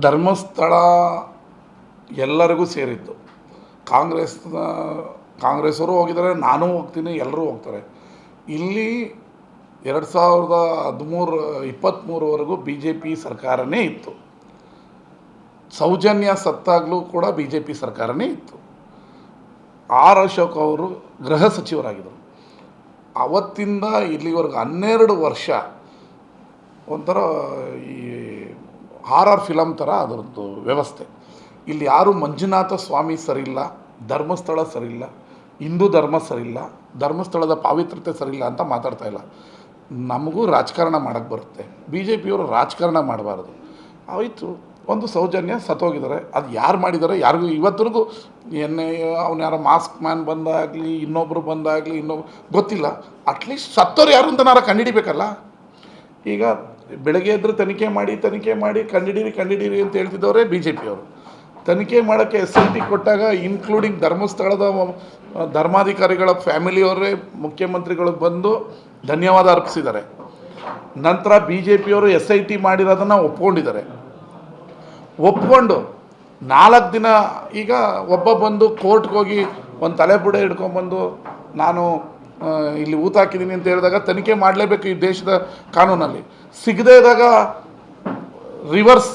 ಧರ್ಮಸ್ಥಳ ಎಲ್ಲರಿಗೂ ಸೇರಿತ್ತು. ಕಾಂಗ್ರೆಸ್ನ ಕಾಂಗ್ರೆಸ್ಸವರು ಹೋಗಿದ್ದಾರೆ, ನಾನು ಹೋಗ್ತೀನಿ, ಎಲ್ಲರೂ ಹೋಗ್ತಾರೆ. ಇಲ್ಲಿ ಎರಡು ಸಾವಿರದ ಹದಿಮೂರು ಇಪ್ಪತ್ತ್ಮೂರವರೆಗೂ ಬಿ ಜೆ ಪಿ ಸರ್ಕಾರನೇ ಇತ್ತು. ಸೌಜನ್ಯ ಸತ್ತಾಗಲೂ ಕೂಡ ಬಿ ಜೆ ಪಿ ಸರ್ಕಾರನೇ ಇತ್ತು. ಆರ್ ಅಶೋಕ್ ಅವರು ಗೃಹ ಸಚಿವರಾಗಿದ್ದರು. ಅವತ್ತಿಂದ ಇಲ್ಲಿವರೆಗೂ ಹನ್ನೆರಡು ವರ್ಷ ಒಂಥರ ಈ ಹಾರರ್ ಫಿಲಮ್ ಥರ ಅದರದ್ದು ವ್ಯವಸ್ಥೆ. ಇಲ್ಲಿ ಯಾರು ಮಂಜುನಾಥ ಸ್ವಾಮಿ ಸರಿಯಿಲ್ಲ, ಧರ್ಮಸ್ಥಳ ಸರಿಯಿಲ್ಲ, ಹಿಂದೂ ಧರ್ಮ ಸರಿಯಿಲ್ಲ, ಧರ್ಮಸ್ಥಳದ ಪಾವಿತ್ರತೆ ಸರಿಯಿಲ್ಲ ಅಂತ ಮಾತಾಡ್ತಾ ಇಲ್ಲ. ನಮಗೂ ರಾಜಕಾರಣ ಮಾಡೋಕ್ಕೆ ಬರುತ್ತೆ. ಬಿ ಜೆ ಪಿಯವರು ರಾಜಕಾರಣ ಮಾಡಬಾರ್ದು. ಆಯಿತು, ಒಂದು ಸೌಜನ್ಯ ಸತ್ತೋಗಿದ್ದಾರೆ. ಅದು ಯಾರು ಮಾಡಿದ್ದಾರೆ ಯಾರಿಗೂ ಇವತ್ತಿಗೂ ಎನ್ನ, ಅವ್ನು ಯಾರೋ ಮಾಸ್ಕ್ ಮ್ಯಾನ್ ಬಂದಾಗಲಿ ಇನ್ನೊಬ್ಬರು ಬಂದಾಗಲಿ ಇನ್ನೊಬ್ರು ಗೊತ್ತಿಲ್ಲ. ಅಟ್ಲೀಸ್ಟ್ ಸತ್ತೋರು ಯಾರು ಅಂತ ನಾರ ಕಂಡುಹಿಡಿಬೇಕಲ್ಲ. ಈಗ ಬೆಳಗ್ಗೆ ಎದ್ರೆ ತನಿಖೆ ಮಾಡಿ ತನಿಖೆ ಮಾಡಿ, ಕಂಡಿಡೀರಿ ಕಂಡಿಡೀರಿ ಅಂತ ಹೇಳ್ತಿದ್ದವರೇ ಬಿ ಜೆ ಪಿಯವರು ತನಿಖೆ ಮಾಡೋಕ್ಕೆ ಎಸ್ ಐ ಟಿ ಕೊಟ್ಟಾಗ ಇನ್ಕ್ಲೂಡಿಂಗ್ ಧರ್ಮಸ್ಥಳದ ಧರ್ಮಾಧಿಕಾರಿಗಳ ಫ್ಯಾಮಿಲಿಯವರೇ ಮುಖ್ಯಮಂತ್ರಿಗಳು ಬಂದು ಧನ್ಯವಾದ ಅರ್ಪಿಸಿದ್ದಾರೆ. ನಂತರ ಬಿ ಜೆ ಪಿಯವರು ಎಸ್ ಐ ಟಿ ಮಾಡಿರೋದನ್ನು ಒಪ್ಕೊಂಡಿದ್ದಾರೆ. ಒಪ್ಕೊಂಡು ನಾಲ್ಕು ದಿನ ಈಗ ಒಬ್ಬ ಬಂದು ಕೋರ್ಟ್ಗೆ ಹೋಗಿ ಒಂದು ತಲೆಬುಡೆ ಹಿಡ್ಕೊಂಬಂದು ನಾನು ಇಲ್ಲಿ ಊತ ಹಾಕಿದ್ದೀನಿ ಅಂತ ಹೇಳಿದಾಗ ತನಿಖೆ ಮಾಡಲೇಬೇಕು ಈ ದೇಶದ ಕಾನೂನಲ್ಲಿ. ಸಿಗದೇ ಇದ್ದಾಗ ರಿವರ್ಸ್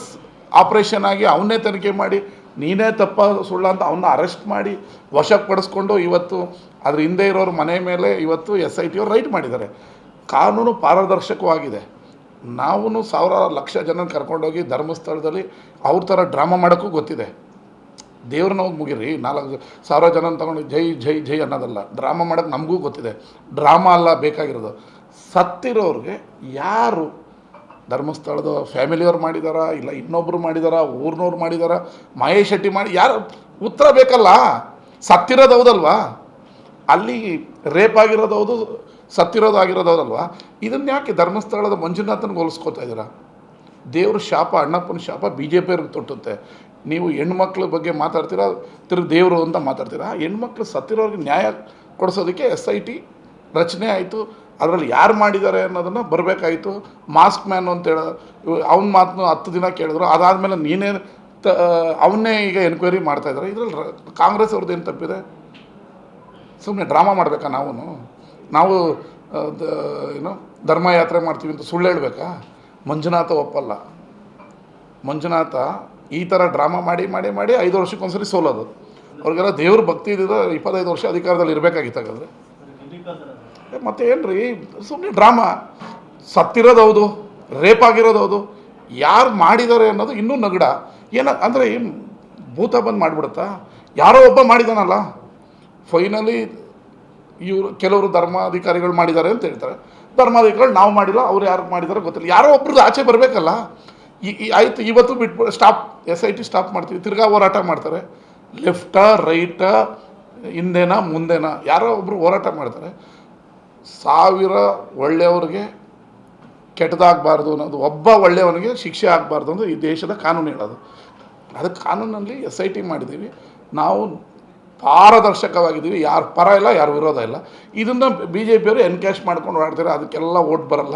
ಆಪ್ರೇಷನ್ ಆಗಿ ಅವನ್ನೇ ತನಿಖೆ ಮಾಡಿ, ನೀನೇ ತಪ್ಪ ಸುಳ್ಳ ಅಂತ ಅವನ್ನ ಅರೆಸ್ಟ್ ಮಾಡಿ, ವಶಕ್ಕೆ ಪಡಿಸ್ಕೊಂಡು ಇವತ್ತು ಅದ್ರ ಹಿಂದೆ ಇರೋರ ಮನೆ ಮೇಲೆ ಇವತ್ತು ಎಸ್ ಐ ಟಿ ಅವ್ರು ರೈಟ್ ಮಾಡಿದ್ದಾರೆ. ಕಾನೂನು ಪಾರದರ್ಶಕವಾಗಿದೆ. ನಾವು ಸಾವಿರಾರು ಲಕ್ಷ ಜನ ಕರ್ಕೊಂಡೋಗಿ ಧರ್ಮಸ್ಥಳದಲ್ಲಿ ಅವ್ರ ಥರ ಡ್ರಾಮಾ ಮಾಡೋಕ್ಕೂ ಗೊತ್ತಿದೆ. ದೇವ್ರನ್ನ ಹೋಗಿ ಮುಗಿರಿ, ನಾಲ್ಕು ಸಾವಿರ ಜನ ತಗೊಂಡು ಜೈ ಜೈ ಜೈ ಅನ್ನೋದಲ್ಲ. ಡ್ರಾಮಾ ಮಾಡೋಕ್ಕೆ ನಮಗೂ ಗೊತ್ತಿದೆ. ಡ್ರಾಮಾ ಅಲ್ಲ, ಬೇಕಾಗಿರೋದು. ಸತ್ತಿರೋರಿಗೆ ಯಾರು ಧರ್ಮಸ್ಥಳದ ಫ್ಯಾಮಿಲಿಯವ್ರು ಮಾಡಿದಾರ, ಇಲ್ಲ ಇನ್ನೊಬ್ಬರು ಮಾಡಿದಾರ, ಊರ್ನವ್ರು ಮಾಡಿದಾರ, ಮಹೇಶ್ ಶೆಟ್ಟಿ ಮಾಡಿ, ಯಾರು, ಉತ್ತರ ಬೇಕಲ್ಲ? ಸತ್ತಿರೋದು ಹೌದಲ್ವಾ? ಅಲ್ಲಿ ರೇಪ್ ಆಗಿರೋದು ಹೌದು, ಸತ್ತಿರೋದು ಆಗಿರೋದು ಹೌದಲ್ವಾ? ಇದನ್ನ ಯಾಕೆ ಧರ್ಮಸ್ಥಳದ ಮಂಜುನಾಥನ್ಗೆ ಹೋಲಿಸ್ಕೊತಾ ಇದ್ದೀರಾ? ದೇವ್ರ ಶಾಪ, ಅಣ್ಣಪ್ಪನ ಶಾಪ ಬಿ ಜೆ ಪಿಯವ್ರಿಗೆ ತೊಟ್ಟುತ್ತೆ. ನೀವು ಹೆಣ್ಮಕ್ಳ ಬಗ್ಗೆ ಮಾತಾಡ್ತೀರಾ ತಿರು ದೇವರು ಅಂತ ಮಾತಾಡ್ತೀರಾ, ಹೆಣ್ಮಕ್ಳು ಸತ್ತಿರೋರಿಗೆ ನ್ಯಾಯ ಕೊಡಿಸೋದಕ್ಕೆ ಎಸ್ ಐ ಟಿ ರಚನೆ ಆಯಿತು. ಅದರಲ್ಲಿ ಯಾರು ಮಾಡಿದ್ದಾರೆ ಅನ್ನೋದನ್ನು ಬರಬೇಕಾಯಿತು. ಮಾಸ್ಕ್ ಮ್ಯಾನ್ ಅಂತೇಳಿ ಅವ್ನ ಮಾತನ್ನು ಹತ್ತು ದಿನ ಕೇಳಿದ್ರು. ಅದಾದಮೇಲೆ ನೀನೇ ತ ಅವನ್ನೇ ಈಗ ಎನ್ಕ್ವೈರಿ ಮಾಡ್ತಾಯಿದ್ದಾರೆ ಇದರಲ್ಲಿ ಕಾಂಗ್ರೆಸ್ ಅವ್ರದ್ದು ಏನು ತಪ್ಪಿದೆ? ಸುಮ್ಮನೆ ಡ್ರಾಮಾ ಮಾಡಬೇಕಾ ನಾವು ನಾವು ಏನು ಧರ್ಮಯಾತ್ರೆ ಮಾಡ್ತೀವಿ ಅಂತ ಸುಳ್ಳು ಹೇಳ್ಬೇಕಾ? ಮಂಜುನಾಥ ಒಪ್ಪಲ್ಲ. ಮಂಜುನಾಥ ಈ ಥರ ಡ್ರಾಮಾ ಮಾಡಿ ಮಾಡಿ ಮಾಡಿ ಐದು ವರ್ಷಕ್ಕೊಂದ್ಸರಿ ಸೋಲೋದು. ಅವ್ರಿಗೆಲ್ಲ ದೇವ್ರ ಭಕ್ತಿ ಇದ್ದಿದ್ರೆ ಇಪ್ಪತ್ತೈದು ವರ್ಷ ಅಧಿಕಾರದಲ್ಲಿ ಇರಬೇಕಾಗಿತ್ತು ಹಾಗಾದ್ರೆ. ಮತ್ತೆ ಏನು ರೀ ಸುಮ್ಮನೆ ಡ್ರಾಮಾ. ಸತ್ತಿರೋದು ಹೌದು, ರೇಪ್ ಆಗಿರೋದು ಹೌದು, ಯಾರು ಮಾಡಿದ್ದಾರೆ ಅನ್ನೋದು ಇನ್ನೂ ನಗಡ. ಏನ, ಅಂದರೆ ಏನು ಭೂತ ಬಂದು ಮಾಡಿಬಿಡುತ್ತಾ? ಯಾರೋ ಒಬ್ಬ ಮಾಡಿದಾನಲ್ಲ. ಫೈನಲಿ ಇವರು, ಕೆಲವರು ಧರ್ಮಾಧಿಕಾರಿಗಳು ಮಾಡಿದ್ದಾರೆ ಅಂತ ಹೇಳ್ತಾರೆ. ಧರ್ಮಾಧಿಕಾರಿಗಳು ನಾವು ಮಾಡಿಲ್ಲ, ಅವ್ರು ಯಾರು ಮಾಡಿದಾರೋ ಗೊತ್ತಿಲ್ಲ. ಯಾರೋ ಒಬ್ರದ್ದು ಆಚೆ ಬರಬೇಕಲ್ಲ. ಈ ಆಯ್ತು, ಇವತ್ತು ಬಿಟ್ಬಿಟ್ಟು stop S I T stop ಮಾಡ್ತೀವಿ. ತಿರ್ಗಾ ಹೋರಾಟ ಮಾಡ್ತಾರೆ. ಲೆಫ್ಟಾ ರೈಟಾ ಹಿಂದೆನಾ, ಮುಂದೆನಾ, ಯಾರೋ ಒಬ್ಬರು ಹೋರಾಟ ಮಾಡ್ತಾರೆ. ಸಾವಿರ ಒಳ್ಳೆಯವ್ರಿಗೆ ಕೆಟ್ಟದಾಗಬಾರ್ದು ಅನ್ನೋದು, ಒಬ್ಬ ಒಳ್ಳೆಯವನಿಗೆ ಶಿಕ್ಷೆ ಆಗಬಾರ್ದು ಅಂದರೆ ಈ ದೇಶದ ಕಾನೂನು ಹೇಳೋದು. ಅದಕ್ಕೆ ಕಾನೂನಲ್ಲಿ ಎಸ್ ಐ ಟಿ ಮಾಡಿದ್ದೀವಿ. ನಾವು ಪಾರದರ್ಶಕವಾಗಿದ್ದೀವಿ. ಯಾರು ಪರ ಇಲ್ಲ, ಯಾರು ವಿರೋಧ ಇಲ್ಲ. ಇದನ್ನು ಬಿ ಜೆ ಪಿಯವರು ಎನ್ಕ್ಯಾಶ್ ಮಾಡ್ಕೊಂಡು ಓಡಾಡ್ತಾರೆ. ಅದಕ್ಕೆಲ್ಲ ಓಟ್ ಬರಲ್ಲ.